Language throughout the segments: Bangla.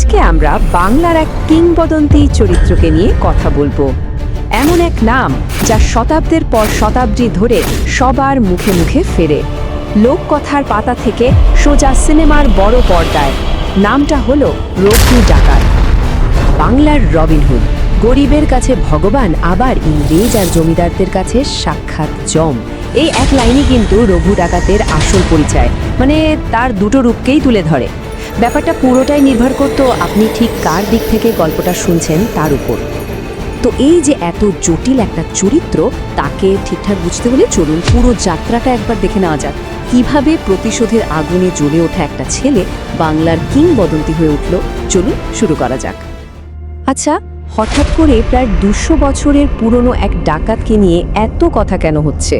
আজকে আমরা বাংলার এক কিংবদন্তি চরিত্রকে নিয়ে কথা বলব। এমন এক নাম যা শতাব্দের পর শতাব্দী ধরে সবার মুখে মুখে ফেরে। লোককথার পাতা থেকে সোজা সিনেমার বড় পর্দায়। নামটা হলো রঘু ডাকাত। বাংলার রবিনহুড গরিবের কাছে ভগবান, আবার ইংরেজ আর জমিদারদের কাছে সাক্ষাৎ জম। এই এক লাইনই কিন্তু রঘু ডাকাতের আসল পরিচয়। মানে তার দুটো রূপকেই তুলে ধরে। ব্যাপারটা পুরোটাই নির্ভর করতো আপনি ঠিক কার দিক থেকে গল্পটা শুনছেন তার উপর। তো এই যে এত জটিল একটা চরিত্র, তাকে ঠিকঠাক বুঝতে হলে চলুন পুরো যাত্রাটা একবার দেখে নেওয়া যাক। কীভাবে প্রতিশোধের আগুনে জ্বলে ওঠা একটা ছেলে বাংলার কিংবদন্তি হয়ে উঠল? চলুন শুরু করা যাক। আচ্ছা হঠাৎ করে প্রায় দুশো বছরের পুরনো এক ডাকাতকে নিয়ে এত কথা কেন হচ্ছে?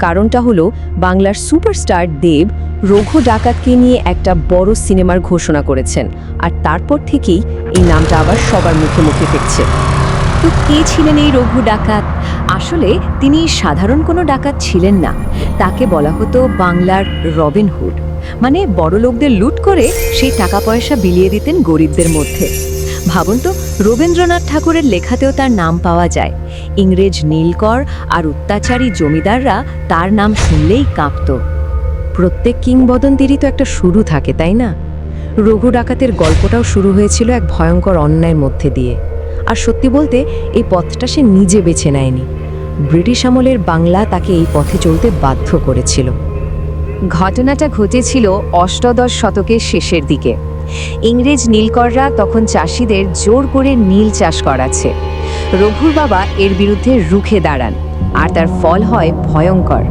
কারণটা হলো বাংলার সুপারস্টার দেব রঘু ডাকাতকে নিয়ে একটা বড় সিনেমার ঘোষণা করেছেন। আর তারপর থেকেই এই নামটা আবার সবার মুখে মুখে ফিরছে। তো কে ছিলেন এই রঘু ডাকাত? আসলে তিনি সাধারণ কোনো ডাকাত ছিলেন না। তাকে বলা হতো বাংলার রবিনহুড মানে বড় লোকদের লুট করে সেই টাকা পয়সা বিলিয়ে দিতেন গরিবদের মধ্যে। ভাবুন তো, রবীন্দ্রনাথ ঠাকুরের লেখাতেও তার নাম পাওয়া যায়। ইংরেজ নীলকর আর অত্যাচারী জমিদাররা তার নাম শুনলেই কাঁপত। প্রত্যেক কিংবদন্তিরই তো একটা শুরু থাকে, তাই না? রঘু ডাকাতের গল্পটাও শুরু হয়েছিল এক ভয়ঙ্কর অন্যায়ের মধ্যে দিয়ে। আর সত্যি বলতে, এই পথটা সে নিজে বেছে নেয়নি। ব্রিটিশ আমলের বাংলা তাকে এই পথে চলতে বাধ্য করেছিল। ঘটনাটা ঘটেছিল অষ্টাদশ শতকের শেষের দিকে। ইংরেজ নীলকররা তখন চাষিদের জোর করে নীল চাষ করাচ্ছে। রঘুর বাবা এর বিরুদ্ধে রুখে দাঁড়ান, আর তার ফল হয় ভয়ঙ্কর।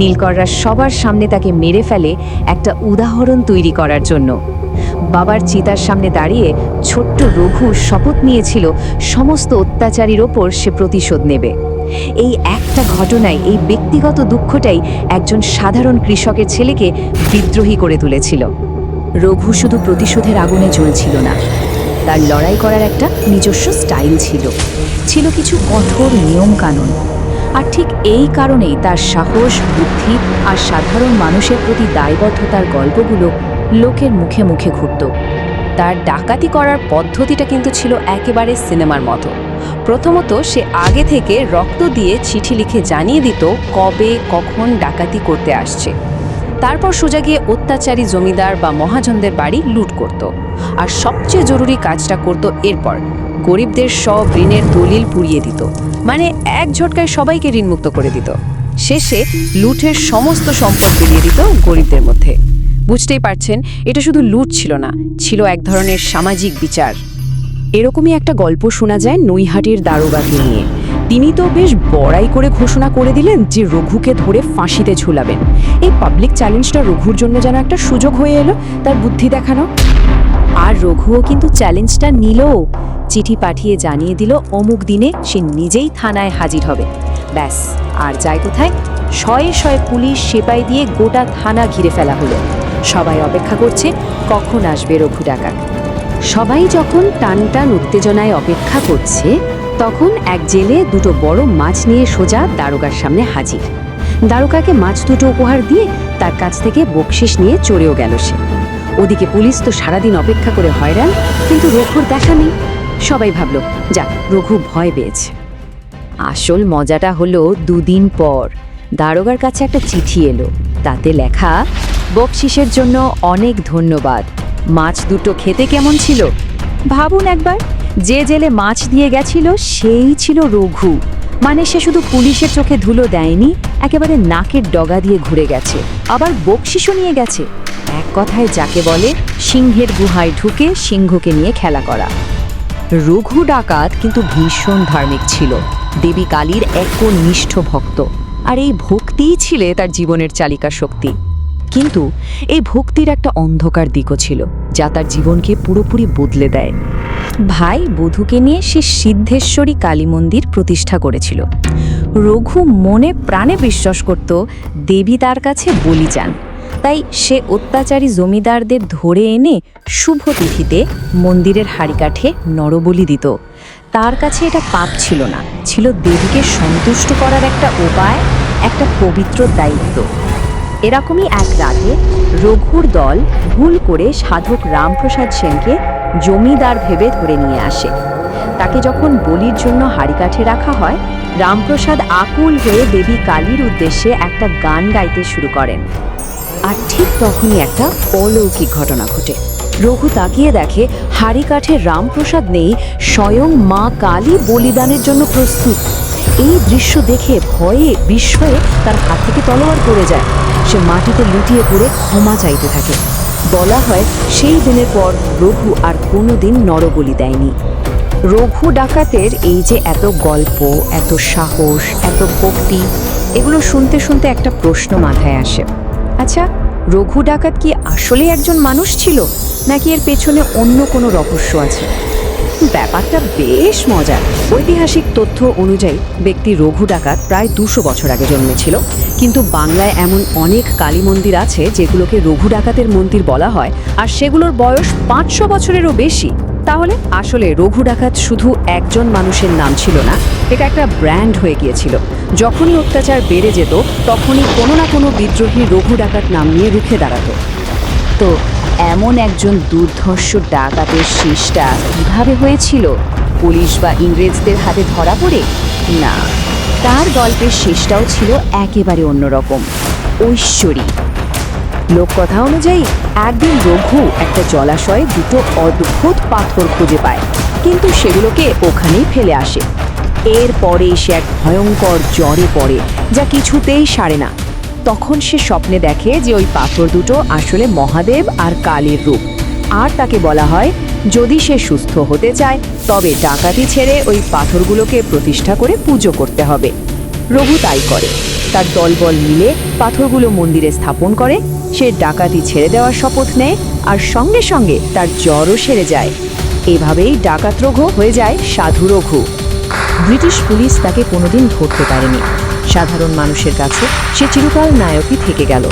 নীলকররা সবার সামনে তাকে মেরে ফেলে একটা উদাহরণ তৈরি করার জন্য। বাবার চিতার সামনে দাঁড়িয়ে ছোট্ট রঘু শপথ নিয়েছিল, সমস্ত অত্যাচারীর ওপর সে প্রতিশোধ নেবে। এই একটা ঘটনায় এই ব্যক্তিগত দুঃখটাই একজন সাধারণ কৃষকের ছেলেকে বিদ্রোহী করে তুলেছিল। রঘু শুধু প্রতিশোধের আগুনে জ্বলছিল না। তার লড়াই করার একটা নিজস্ব স্টাইল ছিল। ছিল কিছু কঠোর নিয়মকানুন। আর ঠিক এই কারণেই তার সাহস, বুদ্ধি আর সাধারণ মানুষের প্রতি দায়বদ্ধতার গল্পগুলো লোকের মুখে মুখে ঘুরত। তার ডাকাতি করার পদ্ধতিটা কিন্তু ছিল একেবারে সিনেমার মতো। প্রথমত সে আগে থেকে রক্ত দিয়ে চিঠি লিখে জানিয়ে দিত কবে, কখন ডাকাতি করতে আসছে। তারপর সোজা গিয়ে অত্যাচারী জমিদার বা মহাজনদের বাড়ি লুট করত। আর সবচেয়ে জরুরি কাজটা করত এরপর গরিবদের সব ঋণের দলিল পুড়িয়ে দিত। মানে এক ঝটকায় সবাইকে ঋণমুক্ত করে দিত। শেষে লুটের সমস্ত সম্পদ বিলিয়ে দিত গরিবদের মধ্যে। বুঝতেই পারছেন, এটা শুধু লুট ছিল না, ছিল এক ধরনের সামাজিক বিচার। এরকমই একটা গল্প শোনা যায় নৈহাটির দারোগাকে নিয়ে। তিনি তো বেশ বড়াই করে ঘোষণা করে দিলেন যে রঘুকে ধরে ফাঁসিতে ঝুলাবেন। এই পাবলিক চ্যালেঞ্জটা রঘুর জন্য যেন একটা সুযোগ হয়ে এলো, তার বুদ্ধি দেখানো। আর রঘুও কিন্তু চ্যালেঞ্জটা নিল। চিঠি পাঠিয়ে জানিয়ে দিল, অমুক দিনে সে নিজেই থানায় হাজির হবে। ব্যাস, আর যায় কোথায়? শয়ে শয়ে পুলিশ সেপাই দিয়ে গোটা থানা ঘিরে ফেলা হলো। সবাই অপেক্ষা করছে, কখন আসবে রঘু ডাকাত? সবাই যখন টান টান উত্তেজনায় অপেক্ষা করছে তখন এক জেলে দুটো বড় মাছ নিয়ে সোজা দারোগার সামনে হাজির। দারোগাকে মাছ দুটো উপহার দিয়ে তার কাছ থেকে বকশিস নিয়ে চড়েও গেল সে। ওদিকে পুলিশ তো সারাদিন অপেক্ষা করে হয়রান, কিন্তু রঘুর দেখা নেই। সবাই ভাবল, যাক, রঘু ভয় পেয়েছে। আসল মজাটা হলো দুদিন পর দারোগার কাছে একটা চিঠি এলো। তাতে লেখা, বকশিসের জন্য অনেক ধন্যবাদ। মাছ দুটো খেতে কেমন ছিল? ভাবুন একবার। যে জেলে মাছ দিয়ে গেছিল, সেই ছিল রঘু। মানে সে শুধু পুলিশের চোখে ধুলো দেয়নি, একেবারে নাকের ডগা দিয়ে ঘুরে গেছে। আবার বকশিসও নিয়ে গেছে। এক কথায় যাকে বলে, সিংহের গুহায় ঢুকে সিংহকে নিয়ে খেলা করা। রঘু ডাকাত কিন্তু ভীষণ ধার্মিক ছিল। দেবী কালীর একনিষ্ঠ ভক্ত। আর এই ভক্তিই ছিলে তার জীবনের চালিকা শক্তি। কিন্তু এই ভক্তির একটা অন্ধকার দিকও ছিল, যা তার জীবনকে পুরোপুরি বদলে দেয়। ভাই বধূকে নিয়ে সে সিদ্ধেশ্বরী কালী মন্দির প্রতিষ্ঠা করেছিল। রঘু মনে প্রাণে বিশ্বাস করত, দেবী তার কাছে বলি চান। তাই সে অত্যাচারী জমিদারদের ধরে এনে শুভ তিথিতে মন্দিরের হাড়িকাঠে নরবলি দিত। তার কাছে এটা পাপ ছিল না, ছিল দেবীকে সন্তুষ্ট করার একটা উপায়, একটা পবিত্র দায়িত্ব। এরকমই এক রাতে রঘুর দল ভুল করে সাধক রামপ্রসাদ সেনকে জমিদার ভেবে ধরে নিয়ে আসে। তাকে যখন বলির জন্য হাড়ি কাঠে রাখা হয়, রামপ্রসাদ আকুল হয়ে দেবী কালীর উদ্দেশ্যে একটা গান গাইতে শুরু করেন। আর ঠিক তখনই একটা অলৌকিক ঘটনা ঘটে। রঘু তাকিয়ে দেখে হাড়ি কাঠে রামপ্রসাদ নেই, স্বয়ং মা কালী বলিদানের জন্য প্রস্তুত। এই দৃশ্য দেখে ভয়ে, বিস্ময়ে তার হাত থেকে তলোয়ার পড়ে যায়। সে মাটিতে লুটিয়ে পড়ে ক্ষমা চাইতে থাকে। বলা হয়, সেই দিনের পর রঘু আর কোনোদিন নরবলি দেয়নি। রঘু ডাকাতের এই যে এত গল্প, এত সাহস, এত ভক্তি, এগুলো শুনতে শুনতে একটা প্রশ্ন মাথায় আসে। আচ্ছা রঘু ডাকাত কি আসলে একজন মানুষ ছিল, নাকি এর পেছনে অন্য কোনো রহস্য আছে? ব্যাপারটা বেশ মজার। ঐতিহাসিক তথ্য অনুযায়ী, ব্যক্তি রঘু ডাকাত প্রায় দুশো বছর আগে জন্মেছিল। কিন্তু বাংলায় এমন অনেক কালী মন্দির আছে যেগুলোকে রঘু ডাকাতের মন্দির বলা হয়, আর সেগুলোর বয়স পাঁচশো বছরেরও বেশি। তাহলে আসলে রঘু ডাকাত শুধু একজন মানুষের নাম ছিল না, এটা একটা ব্র্যান্ড হয়ে গিয়েছিল। যখনই অত্যাচার বেড়ে যেত, তখনই কোনো না কোনো বিদ্রোহী রঘু ডাকাত নাম নিয়ে রুখে দাঁড়াতো। তো এমন একজন দুর্ধর্ষ ডাকাতের শেষটা কীভাবে হয়েছিল? পুলিশ বা ইংরেজদের হাতে ধরা পড়ে? না, তার গল্পের শেষটাও ছিল একেবারে অন্যরকম ঐশ্বরী লোককথা অনুযায়ী, একদিন রঘু একটা জলাশয়ে দুটো অদ্ভুত পাথর খুঁজে পায়, কিন্তু সেগুলোকে ওখানেই ফেলে আসে। এরপরে সে এক ভয়ঙ্কর জ্বরে পড়ে, যা কিছুতেই সারে না। তখন সে স্বপ্নে দেখে যে ওই পাথর দুটো আসলে মহাদেব আর কালীর রূপ। আর তাকে বলা হয়, যদি সে সুস্থ হতে চায়, তবে ডাকাতি ছেড়ে ওই পাথরগুলোকে প্রতিষ্ঠা করে পুজো করতে হবে। রঘু তাই করে। তার দলবল মিলে পাথরগুলো মন্দিরে স্থাপন করে। সে ডাকাতি ছেড়ে দেওয়ার শপথ নেয় আর সঙ্গে সঙ্গে তার জ্বরও সেরে যায়। এভাবেই ডাকাত রঘু হয়ে যায় সাধু রঘু। ব্রিটিশ পুলিশ তাকে কোনোদিন ধরতে পারেনি। সাধারণ মানুষের কাছে সে চিরকাল নায়কই থেকে গেল।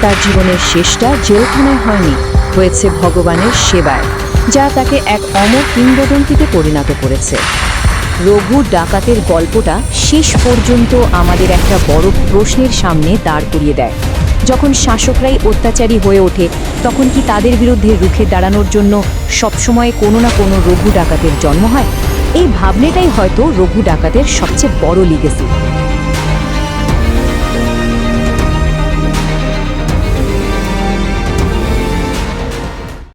তার জীবনের শেষটা জেলখানায় হয়নি, হয়েছে ভগবানের সেবায়, যা তাকে এক অমর কিংবদন্তিতে পরিণত করেছে। রঘু ডাকাতের গল্পটা শেষ পর্যন্ত আমাদের একটা বড় প্রশ্নের সামনে দাঁড় করিয়ে দেয়। যখন শাসকরাই অত্যাচারী হয়ে ওঠে, তখন কি তাদের বিরুদ্ধে রুখে দাঁড়ানোর জন্য সবসময় কোনো না কোনো রঘু ডাকাতের জন্ম হয়? এই ভাবনাটাই হয়তো রঘু ডাকাতের সবচেয়ে বড় লিগেসি